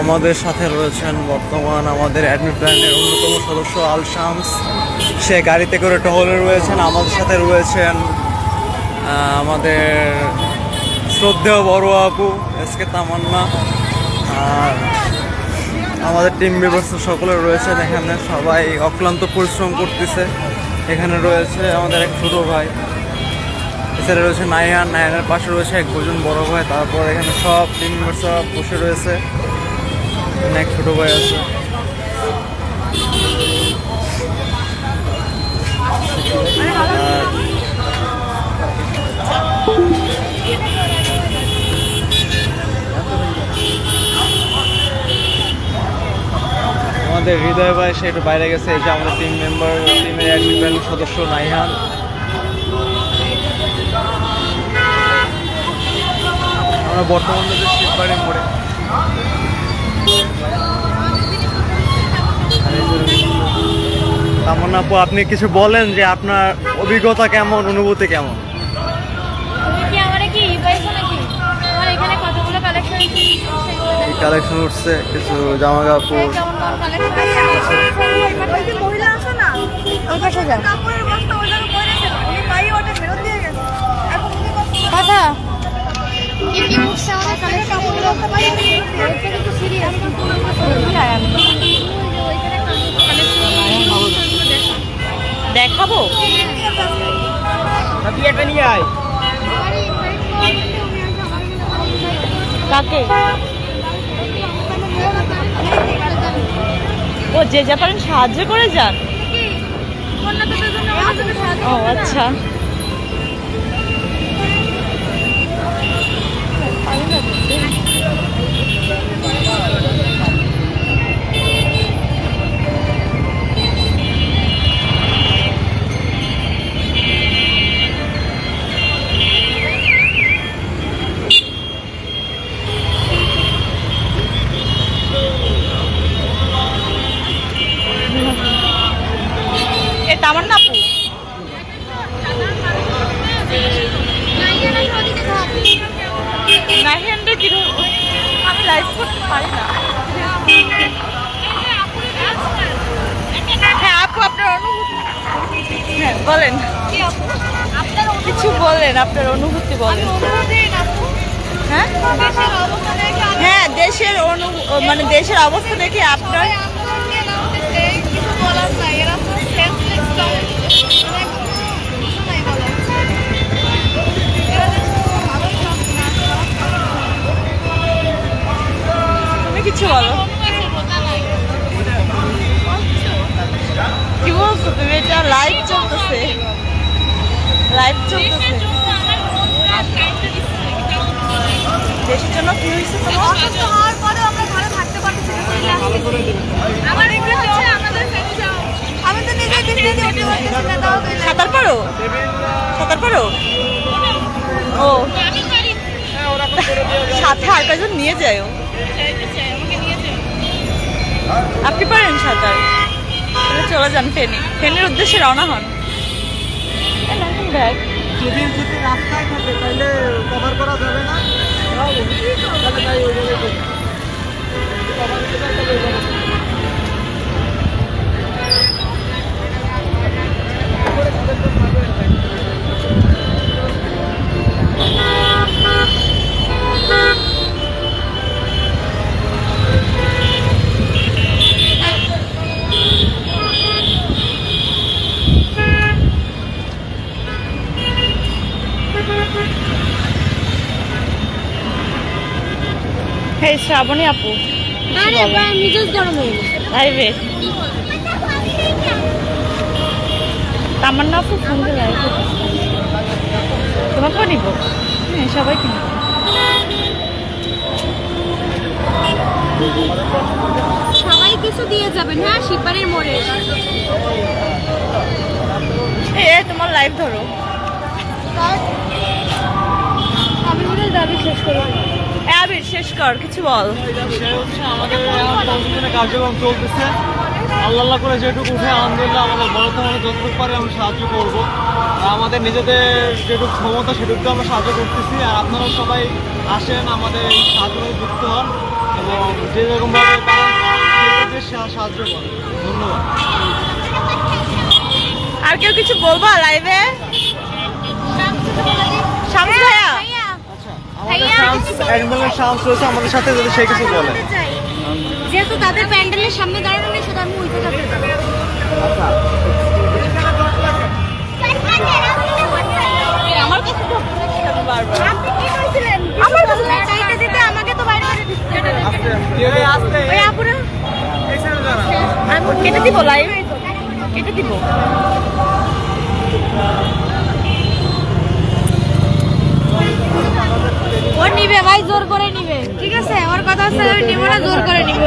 আমাদের সাথে রয়েছেন বর্তমান আমাদের অ্যাডমিট প্ল্যানের অন্যতম সদস্য আল শামস। সে গাড়িতে করে টহলে রয়েছেন। আমাদের সাথে রয়েছেন আমাদের শ্রদ্ধেয় বড় আপু, এস কে তামান্না, আর আমাদের টিম ব্যবস্থা সকলে রয়েছেন এখানে সবাই অক্লান্ত পরিশ্রম করতেছে। এখানে রয়েছে আমাদের এক ছোটো ভাই, এছাড়া রয়েছে নায়ান নাইহানের পাশে রয়েছে এক দুজন বড় ভাই, তারপর এখানে সব টিম সব বসে রয়েছে। এক ছোটো ভাই আছে। আর আমাদের হৃদয় ভাই সে একটু বাইরে গেছে। এই যে আমাদের টিম মেম্বার টিমের অ্যাডমিন সদস্য নাইহান। আমরা বর্তমানে যে শিববাড়ি মোড়ে। তামন্না আপু আপনি কিছু বলেন যে আপনার অভিজ্ঞতা কেমন অনুভূতি কেমন? কালেকশন উঠছে? কিছু জামা কাপড় কথা দেখাবো বিয়েটা নিয়ে আয়। কাকে? ও যে যা পারেন সাহায্য করে যান। ও আচ্ছা। বলেন। কিছু বলেন আপনার অনুভূতি বলেন। হ্যাঁ? হ্যাঁ দেশের অনু মানে দেশের অবস্থা দেখে আপনার কিছু বলার নাই। লাইভ চলতেছে। দেশের জন্য কি হয়েছে তোমার অসুস্থ হওয়ার পরেও আমরা ঘরে থাকতে পারতেছি। আমার এগুলো হচ্ছে আমাদের আমি তো নিজে ডিসপ্লে দিয়ে পারতেছি না, তাও সাঁতার পারো? সাঁতার পারো? ও। সাথে আর কয়জন নিয়ে যায়? আপনি পারেন সাঁতার? চলে যান ফেনি। ফেনির উদ্দেশ্যে রওনা হন। ব্যাগ। যদি যদি রাস্তায় থাকে তাহলে কভার করা যাবে না? তাহলে তাই ওই জায়গায় করব। cover দিতে চাই তাহলে ওই জায়গায় করব। হে শ্রাবণী আপু আরে বা। মিজাজ গরম হয়ে গেছে লাইভে তামান্না আপু ফোন লাইভে তোমাকেও নিব? হ্যাঁ সবাইকে নিব। সবাই কিছু দিয়ে যাবেন হ্যাঁ শিববাড়ির মোড়ে। এ তোমার লাইভ ধরো। আবির শেষ করো এ আবির শেষ কর কিছু বল। আমাদের কার্যক্রম চলতেছে। আল্লাহ আল্লাহ করে যেটুকু উঠে আলহামদুলিল্লাহ আমাদের আমরা যতটুকু পারি আমরা সাহায্য করব। আর আমাদের নিজেদের যেটুকু ক্ষমতা সেটুকু আমরা সাহায্য করতেছি। আর আপনারা সবাই আসেন আমাদের এই সাহায্যে যুক্ত হন এবং যে রকমভাবে সাহায্য করেন। ধন্যবাদ। আর কেউ কিছু বলবা লাইভে শামস আমাদের শামস রয়েছে আমাদের সাথে যদি সে কিছু বলে। যেহেতু তাদের প্যান্ডেলের সামনে দাঁড়ানো নেই শুধু আমি ওই জায়গাতে আমার কাছে তো বলেছি আমি বারবার। আমার কাছে টাইটা আমাকে তো বাইরে বাইরে ওই আপুরা? আমি কেটে দিব লাইভ কেটে দিব ও নিবে, ভাই, জোর করে নিবে। ঠিক আছে? আমার কথা হচ্ছে নিব না, জোর করে নিবে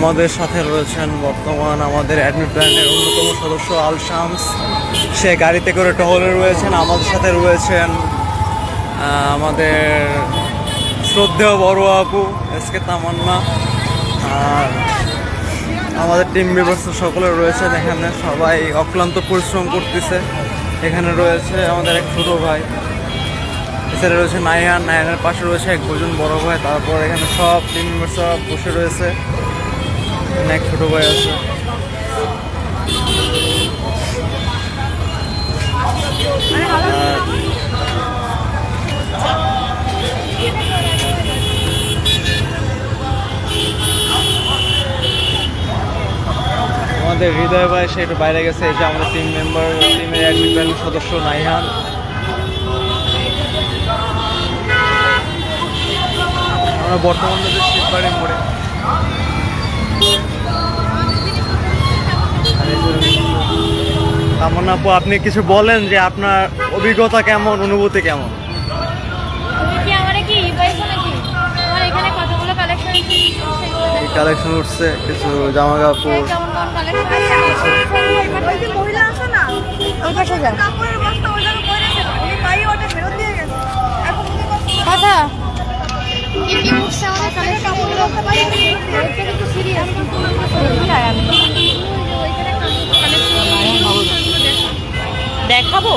আমাদের সাথে রয়েছেন বর্তমান আমাদের অ্যাডমিট প্ল্যানের অন্যতম সদস্য আল শামস সে গাড়িতে করে টহলে রয়েছেন, আমাদের সাথে রয়েছেন আমাদের শ্রদ্ধেয় বড় আপু, এস কে তামান্না, আর আমাদের টিম মেম্বার্স সকলে রয়েছেন এখানে সবাই অক্লান্ত পরিশ্রম করতেছে। এখানে রয়েছে আমাদের এক ছোটো ভাই, এছাড়া রয়েছে নায়ান নাইহানের পাশে রয়েছে এক দুজন বড় ভাই, তারপর এখানে সব টিম মেম্বার সব বসে রয়েছে। এখানে এক ছোট ভাই আছে আমাদের হৃদয় ভাই সে একটু বাইরে গেছে এসে আমাদের টিম মেম্বার টিমের প্যানেল সদস্য নাইহান। আমরা বর্তমান শিববাড়ি মোড়ে। তামান্না আপু আপনি কিছু বলেন যে আপনার অভিজ্ঞতা কেমন অনুভূতি কেমন? তুমি কি আমারে কি পাইছো নাকি? আমার এখানে কতগুলো কালেকশন কালেকশন উঠছে কিছু জামা কাপড় কেমন দেখাবো?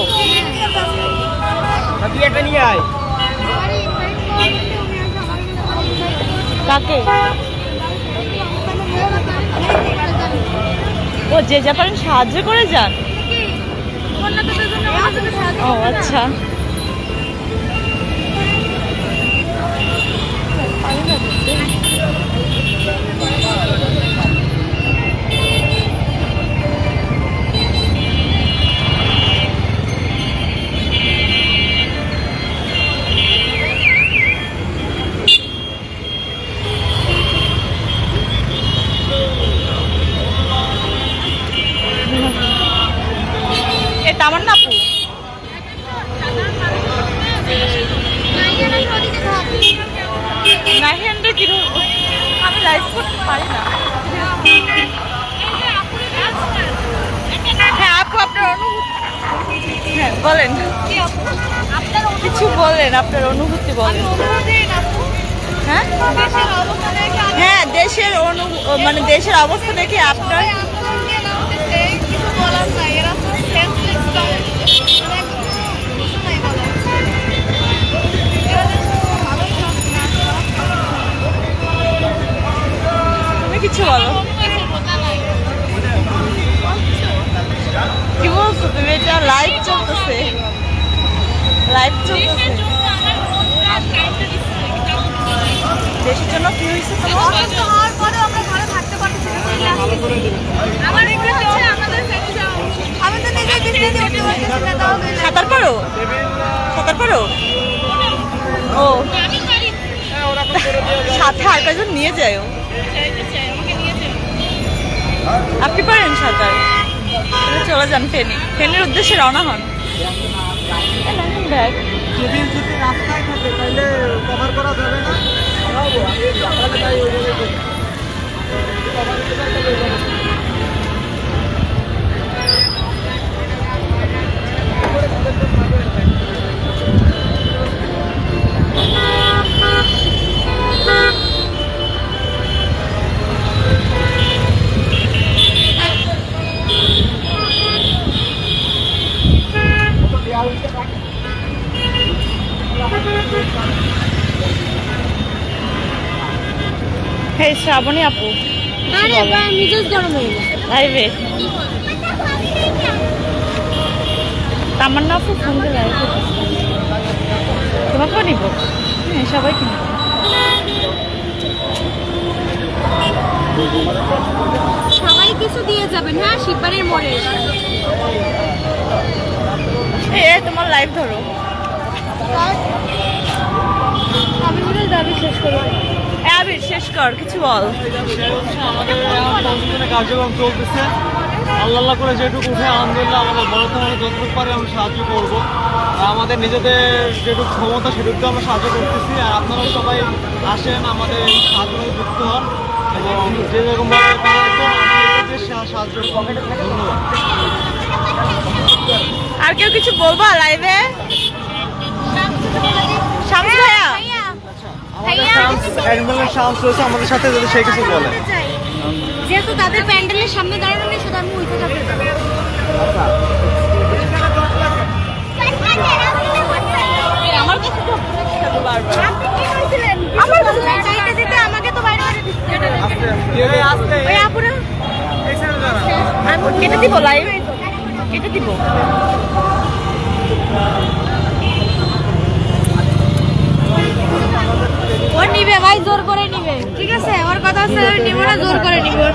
কাকে? ও যে যা পারেন সাহায্য করে যান। ও আচ্ছা। হ্যাঁ আপু, আপনার অনুভূতি হ্যাঁ বলেন। কিছু বলেন, আপনার অনুভূতি বলেন। হ্যাঁ? হ্যাঁ দেশের অনু মানে দেশের অবস্থা দেখে আপনার পারো ও। সাথে আর কজন নিয়ে যায় আপনি পারেন সাঁতার। চলে যান ফেনি। ফেনির উদ্দেশ্যে রওনা হন। রাস্তায় থাকে, তাহলে কভার করা যাবে না। হে শ্রাবণী আপু আরে গরম হয়ে গেছে। লাইভে তামান্না আপু ফোন দিয়ে লাইভে তোমাকেও নিব? হ্যাঁ সবাইকে নিব। সবাই কিছু দিয়ে যাবেন হ্যাঁ? শিববাড়ির মোড়ে। এ তোমার লাইভ ধরো। আবির শেষ কর। কিছু বল। আমাদের কার্যক্রম চলতেছে। আল্লাহ আল্লাহ করে যেটুকু উঠে আলহামদুলিল্লাহ আমাদের বড় ধরনের যতটুকু পারে আমরা সাহায্য করব। আমাদের নিজেদের যেটুকু ক্ষমতা সেটুকু আমরা সাহায্য করতেছি। আর আপনারা সবাই আসেন আমাদের এই সাহায্যে যুক্ত হন। এবং যে যেরকমভাবে পারেন সাহায্য ধন্যবাদ। আর কেউ কিছু বলবা লাইভে শামস ভাইয়া? আমাদের শামস অ্যানিমেলের শামস রয়েছে আমাদের সাথে যদি সে কিছু বলে। যেহেতু তাদের প্যান্ডেলের সামনে দাঁড়ানো নেই শুধু আমি উঠে যাব আমার কাছে আমার চাইতে দিতে আমাকে তো বাইরে বাইরে ওই আপুরা? কেটে দিব লাইভ কেটে দিব। ও নিবে, ভাই, জোর করে নিবে। ঠিক আছে ওর কথা হচ্ছে নিবো না, জোর করে নিবে ও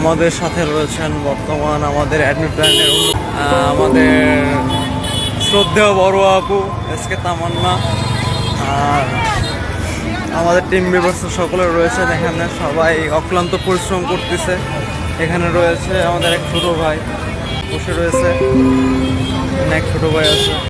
আমাদের সাথে রয়েছেন বর্তমান আমাদের অ্যাডমিট প্ল্যানের আমাদের শ্রদ্ধেয় বড় আপু, এস কে তামান্না, আর আমাদের টিম মেম্বার্স সকলে রয়েছেন এখানে, সবাই অক্লান্ত পরিশ্রম করতেছে। এখানে রয়েছে আমাদের এক ছোটো ভাই, বসে রয়েছে। এক ছোটো ভাই আছে।